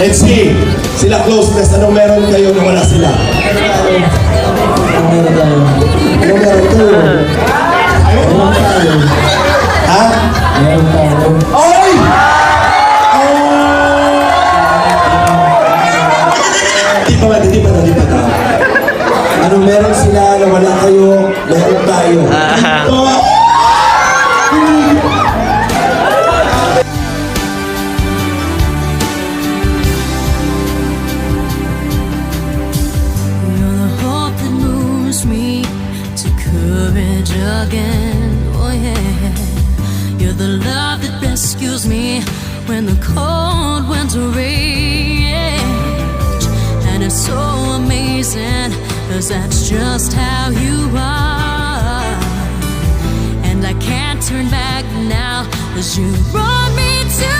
Let's see. Sila closeness. Anong meron kayo na wala sila? Ano meron tayo? Ano meron tayo? Meron tayo. Ha? Meron tayo. Oy! Di pa ba? Di pa na, di pa na. Anong meron sila na wala kayo? Meron tayo. Ito. Again. Oh yeah. You're the love that rescues me when the cold winter rage. And it's so amazing, cause that's just how you are. And I can't turn back now, cause you brought me to